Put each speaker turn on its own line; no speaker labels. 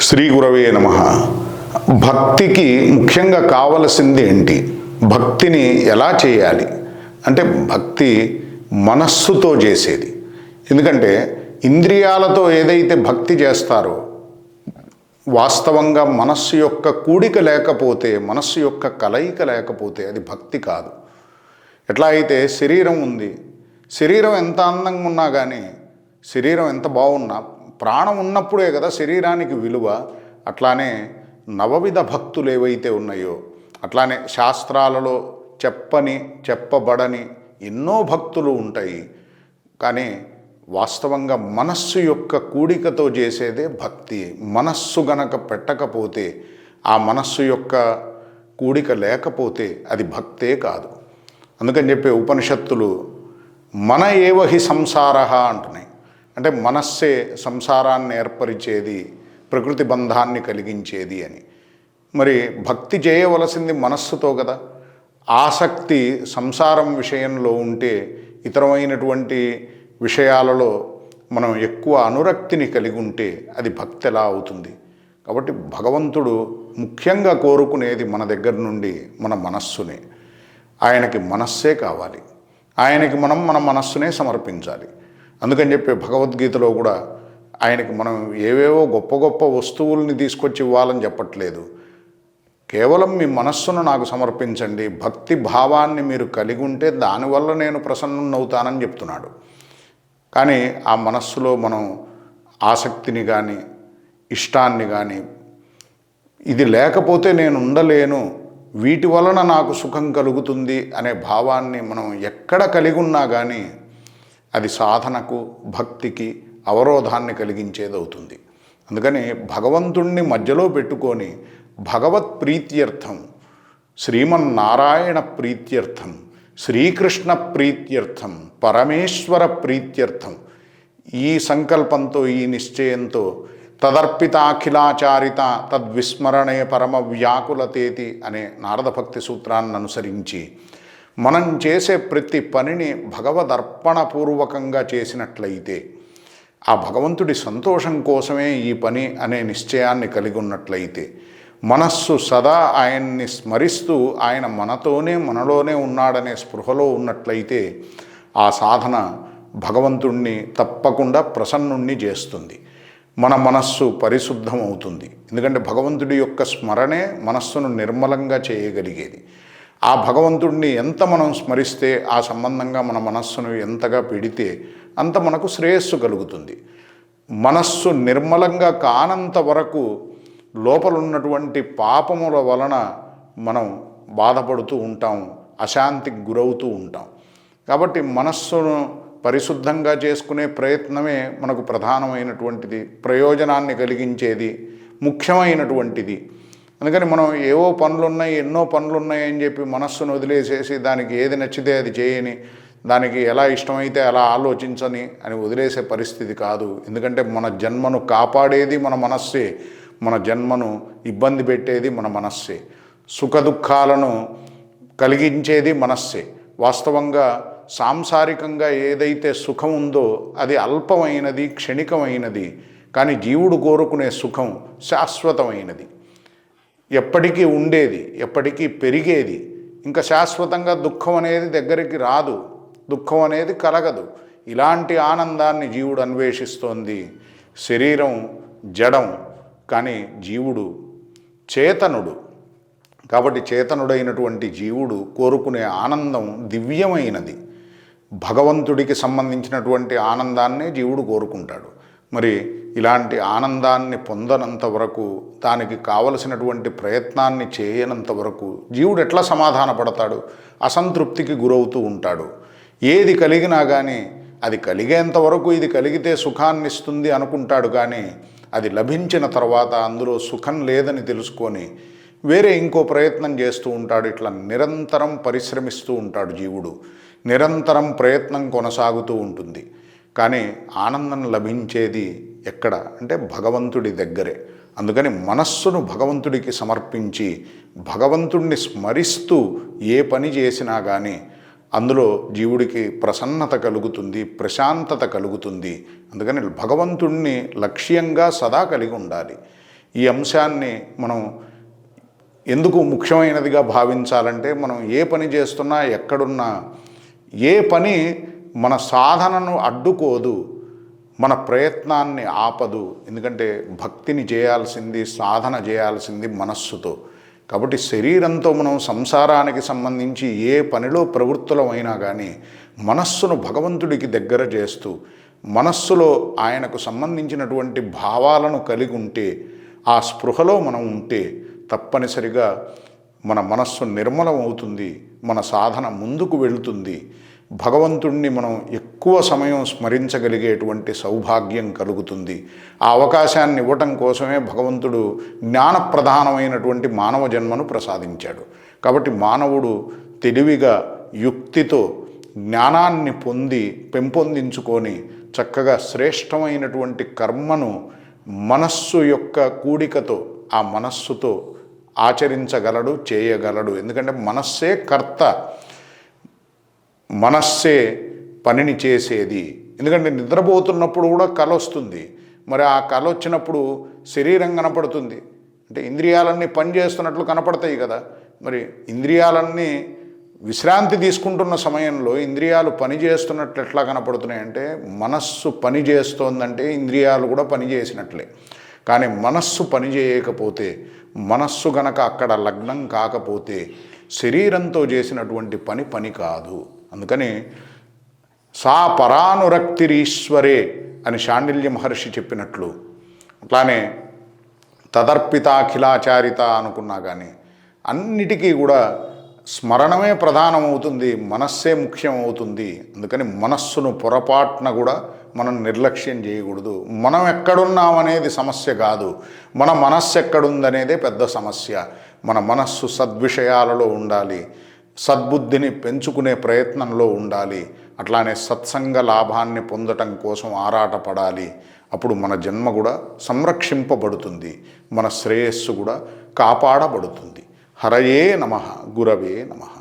శ్రీ గురవే నమ. భక్తికి ముఖ్యంగా కావలసింది ఏంటి? భక్తిని ఎలా చేయాలి? అంటే భక్తి మనస్సుతో చేసేది. ఎందుకంటే ఇంద్రియాలతో ఏదైతే భక్తి చేస్తారో వాస్తవంగా మనస్సు యొక్క కూడిక లేకపోతే మనస్సు యొక్క కలయిక లేకపోతే అది భక్తి కాదు. ఎట్లా అయితే శరీరం ఉంది శరీరం ఎంత అందంగా ఉన్నా కానీ శరీరం ఎంత బాగున్నా ప్రాణం ఉన్నప్పుడే కదా శరీరానికి విలువ. అట్లానే నవవిధ భక్తులు ఏవైతే ఉన్నాయో అట్లానే శాస్త్రాలలో చెప్పని చెప్పబడని ఎన్నో భక్తులు ఉంటాయి. కానీ వాస్తవంగా మనస్సు యొక్క కూడికతో చేసేదే భక్తి. మనస్సు గనక పెట్టకపోతే ఆ మనస్సు యొక్క కూడిక లేకపోతే అది భక్తే కాదు. అందుకని చెప్పే ఉపనిషత్తులు మన ఏవహి సంసార అంటున్నాయి. అంటే మనస్సే సంసారాన్ని ఏర్పరిచేది ప్రకృతి బంధాన్ని కలిగించేది అని. మరి భక్తి చేయవలసింది మనస్సుతో కదా. ఆసక్తి సంసారం విషయంలో ఉంటే ఇతరమైనటువంటి విషయాలలో మనం ఎక్కువ అనురక్తిని కలిగి ఉంటే అది భక్తి ఎలా అవుతుంది. కాబట్టి భగవంతుడు ముఖ్యంగా కోరుకునేది మన దగ్గర నుండి మన మనస్సునే. ఆయనకి మనస్సే కావాలి. ఆయనకి మనం మన మనస్సునే సమర్పించాలి. అందుకని చెప్పి భగవద్గీతలో కూడా ఆయనకి మనం ఏవేవో గొప్ప గొప్ప వస్తువుల్ని తీసుకొచ్చి ఇవ్వాలని చెప్పట్లేదు. కేవలం మీ మనస్సును నాకు సమర్పించండి. భక్తి భావాన్ని మీరు కలిగి ఉంటే దానివల్ల నేను ప్రసన్నునవుతానని చెప్తున్నాడు. కానీ ఆ మనస్సులో మనం ఆసక్తిని కానీ ఇష్టాన్ని కానీ ఇది లేకపోతే నేను ఉండలేను వీటి వలన నాకు సుఖం కలుగుతుంది అనే భావాన్ని మనం ఎక్కడ కలిగి ఉన్నా కానీ అది సాధనకు భక్తికి అవరోధాన్ని కలిగించేదవుతుంది. అందుకని భగవంతుణ్ణి మధ్యలో పెట్టుకొని భగవత్ ప్రీత్యర్థం శ్రీమన్నారాయణ ప్రీత్యర్థం శ్రీకృష్ణ ప్రీత్యర్థం పరమేశ్వర ప్రీత్యర్థం ఈ సంకల్పంతో ఈ నిశ్చయంతో తదర్పితాఖిలాచారిత తద్విస్మరణే పరమ వ్యాకులతేతి అనే నారద భక్తి సూత్రాన్ని అనుసరించి మనం చేసే ప్రతి పనిని భగవదర్పణపూర్వకంగా చేసినట్లయితే ఆ భగవంతుడి సంతోషం కోసమే ఈ పని అనే నిశ్చయాన్ని కలిగి ఉన్నట్లయితే మనస్సు సదా ఆయన్ని స్మరిస్తూ ఆయన మనతోనే మనలోనే ఉన్నాడనే స్పృహలో ఉన్నట్లయితే ఆ సాధన భగవంతుణ్ణి తప్పకుండా ప్రసన్నుణ్ణి చేస్తుంది. మన మనస్సు పరిశుద్ధం అవుతుంది ఎందుకంటే భగవంతుడి యొక్క స్మరణే మనస్సును నిర్మలంగా చేయగలిగేది. ఆ భగవంతుడిని ఎంత మనం స్మరిస్తే ఆ సంబంధంగా మన మనస్సును ఎంతగా పెడితే అంత మనకు శ్రేయస్సు కలుగుతుంది. మనస్సు నిర్మలంగా కానంత వరకు లోపలున్నటువంటి పాపముల వలన మనం బాధపడుతూ ఉంటాం అశాంతికి గురవుతూ ఉంటాం. కాబట్టి మనస్సును పరిశుద్ధంగా చేసుకునే ప్రయత్నమే మనకు ప్రధానమైనటువంటిది ప్రయోజనాన్ని కలిగించేది ముఖ్యమైనటువంటిది. అందుకని మనం ఏవో పనులు ఉన్నాయి ఎన్నో పనులు ఉన్నాయి అని చెప్పి మనస్సును వదిలేసేసి దానికి ఏది నచ్చితే అది చేయని దానికి ఎలా ఇష్టమైతే అలా ఆలోచించని అని వదిలేసే పరిస్థితి కాదు. ఎందుకంటే మన జన్మను కాపాడేది మన మనస్సే మన జన్మను ఇబ్బంది పెట్టేది మన మనస్సే. సుఖ దుఃఖాలను కలిగించేది మనస్సే. వాస్తవంగా సాంసారికంగా ఏదైతే సుఖం ఉందో అది అల్పమైనది క్షణికమైనది కానీ జీవుడు కోరుకునే సుఖం శాశ్వతమైనది. ఎప్పటికీ ఉండేది ఎప్పటికీ పెరిగేది. ఇంకా శాశ్వతంగా దుఃఖం అనేది దగ్గరికి రాదు. దుఃఖం అనేది కలగదు. ఇలాంటి ఆనందాన్ని జీవుడు అన్వేషిస్తోంది. శరీరం జడం కానీ జీవుడు చేతనుడు. కాబట్టి చేతనుడైనటువంటి జీవుడు కోరుకునే ఆనందం దివ్యమైనది. భగవంతుడికి సంబంధించినటువంటి ఆనందాన్నే జీవుడు కోరుకుంటాడు. మరి ఇలాంటి ఆనందాన్ని పొందనంత వరకు దానికి కావలసినటువంటి ప్రయత్నాన్ని చేయనంత వరకు జీవుడు ఎట్లా సమాధాన పడతాడు? అసంతృప్తికి గురవుతూ ఉంటాడు. ఏది కలిగినా కానీ అది కలిగేంత వరకు ఇది కలిగితే సుఖాన్ని ఇస్తుంది అనుకుంటాడు కానీ అది లభించిన తర్వాత అందులో సుఖం లేదని తెలుసుకొని వేరే ఇంకో ప్రయత్నం చేస్తూ ఉంటాడు. ఇట్లా నిరంతరం పరిశ్రమిస్తూ ఉంటాడు జీవుడు. నిరంతరం ప్రయత్నం కొనసాగుతూ ఉంటుంది. కానీ ఆనందం లభించేది ఎక్కడ? అంటే భగవంతుడి దగ్గరే. అందుకని మనస్సును భగవంతుడికి సమర్పించి భగవంతుడిని స్మరిస్తూ ఏ పని చేసినా కానీ అందులో జీవుడికి ప్రసన్నత కలుగుతుంది ప్రశాంతత కలుగుతుంది. అందుకని భగవంతుణ్ణి లక్ష్యంగా సదా కలిగి ఉండాలి. ఈ అంశాన్ని మనం ఎందుకు ముఖ్యమైనదిగా భావించాలంటే మనం ఏ పని చేస్తున్నా ఎక్కడున్నా ఏ పని మన సాధనను అడ్డుకోదు మన ప్రయత్నాన్ని ఆపదు. ఎందుకంటే భక్తిని చేయాల్సింది సాధన చేయాల్సింది మనస్సుతో. కాబట్టి శరీరంతో మనం సంసారానికి సంబంధించి ఏ పనిలో ప్రవృత్తులమైనా కానీ మనస్సును భగవంతుడికి దగ్గర చేస్తూ మనస్సులో ఆయనకు సంబంధించినటువంటి భావాలను కలిగి ఉంటే ఆ స్పృహలో మనం ఉంటే తప్పనిసరిగా మన మనస్సు నిర్మలం అవుతుంది మన సాధన ముందుకు వెళుతుంది. భగవంతుణ్ణి మనం ఎక్కువ సమయం స్మరించగలిగేటువంటి సౌభాగ్యం కలుగుతుంది. ఆ అవకాశాన్ని ఇవ్వటం కోసమే భగవంతుడు జ్ఞానప్రధానమైనటువంటి మానవ జన్మను ప్రసాదించాడు. కాబట్టి మానవుడు తెలివిగా యుక్తితో జ్ఞానాన్ని పొంది పెంపొందించుకొని చక్కగా శ్రేష్టమైనటువంటి కర్మను మనస్సు యొక్క కూడికతో ఆ మనస్సుతో ఆచరించగలడు చేయగలడు. ఎందుకంటే మనస్సే కర్త. మనస్సే పనిని చేసేది. ఎందుకంటే నిద్రపోతున్నప్పుడు కూడా కళ వస్తుంది. మరి ఆ కళ వచ్చినప్పుడు శరీరం కనపడుతుంది. అంటే ఇంద్రియాలన్నీ పనిచేస్తున్నట్లు కనపడతాయి కదా. మరి ఇంద్రియాలన్నీ విశ్రాంతి తీసుకుంటున్న సమయంలో ఇంద్రియాలు పని చేస్తున్నట్లు ఎట్లా కనపడుతున్నాయి అంటే మనస్సు పని చేస్తోందంటే ఇంద్రియాలు కూడా పని చేసినట్లే. కానీ మనస్సు పని చేయకపోతే మనస్సు గనక అక్కడ లగ్నం కాకపోతే శరీరంతో చేసినటువంటి పని పని కాదు. అందుకని సా పరానురక్తిరీశ్వరే అని శాండిల్య మహర్షి చెప్పినట్లు. అట్లానే తదర్పితాఖిలాచారిత అనుకున్నా కానీ అన్నిటికీ కూడా స్మరణమే ప్రధానమవుతుంది మనస్సే ముఖ్యం అవుతుంది అందుకని మనస్సును పొరపాటున కూడా మనం నిర్లక్ష్యం చేయకూడదు. మనం ఎక్కడున్నామనేది సమస్య కాదు. మన మనస్సు ఎక్కడుందనేదే పెద్ద సమస్య. మన మనస్సు సద్విషయాలలో ఉండాలి. సద్బుద్ధిని పెంచుకునే ప్రయత్నంలో ఉండాలి. అట్లానే సత్సంగ లాభాన్ని పొందటం కోసం ఆరాటపడాలి. అప్పుడు మన జన్మ కూడా సంరక్షింపబడుతుంది. మన శ్రేయస్సు కూడా కాపాడబడుతుంది. హరయే నమ గురవే నమ.